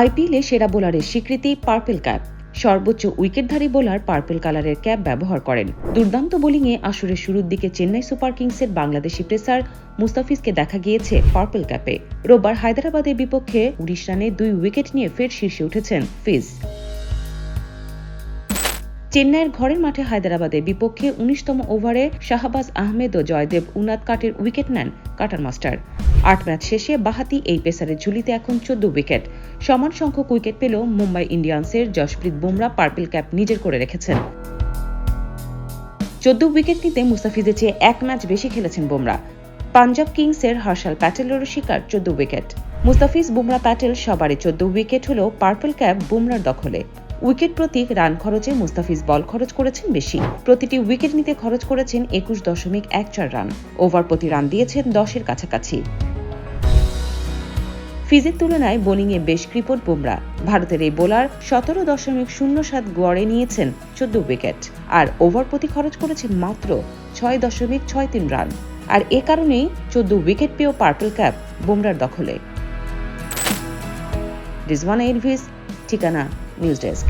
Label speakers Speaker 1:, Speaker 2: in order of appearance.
Speaker 1: আইপিএলে সেরা বোলারের স্বীকৃতি পার্পেল ক্যাপ। সর্বোচ্চ উইকেটধারী বোলার পার্পেল কালারের ক্যাপ ব্যবহার করেন। দুর্দান্ত বোলিংয়ে আসরের শুরুর দিকে চেন্নাই সুপার কিংসের বাংলাদেশি পেসার মুস্তাফিজকে দেখা গিয়েছে পার্পেল ক্যাপে। রোববার হায়দরাবাদের বিপক্ষে রানে দুই উইকেট নিয়ে ফের শীর্ষে উঠেছেন ফিজ। চেন্নাইয়ের ঘরের মাঠে হায়দ্রাবাদের বিপক্ষে উনিশতম ওভারে শাহবাজ আহমেদ ও জয়দেব উনাদ কাটের উইকেট নেন কাটার মাস্টার। আট ম্যাচ শেষে বাহাতি এই পেসারের ঝুলিতে এখন চোদ্দ উইকেট। সমান সংখ্যক উইকেট পেল মুম্বাই ইন্ডিয়ান্সের জশপ্রীত বুমরা পার্পল ক্যাপ নিজের করে রেখেছেন। চোদ্দ উইকেট নিতে মুস্তাফিজের চেয়ে এক ম্যাচ বেশি খেলেছেন বুমরা। পাঞ্জাব কিংসের হর্ষাল প্যাটেলেরও শিকার চোদ্দ উইকেট। মুস্তাফিজ বুমরা প্যাটেল সবারই চোদ্দ উইকেট হলেও পার্পল ক্যাপ বুমরার দখলে। উইকেট প্রতি রান খরচে মুস্তাফিজ বল খরচ করেছেন বেশি। প্রতিটি উইকেট নিতে খরচ করেছেন একুশ দশমিক এক চার রান। ওভার প্রতি রান দিয়েছেন দশের কাছাকাছি। ফিজের তুলনায় বোলিংয়ে বেশ কৃপট বুমরা। ভারতের এই বোলার সতেরো দশমিক শূন্য সাত গড়ে নিয়েছেন চোদ্দ উইকেট। আর ওভার প্রতি খরচ করেছেন মাত্র ছয় দশমিক ছয় তিন রান। আর এ কারণেই চোদ্দ উইকেট পেয়েও পার্পল ক্যাপ বুমরার দখলে। রিজওয়ানা এলভিস ঠিকানা News Desk.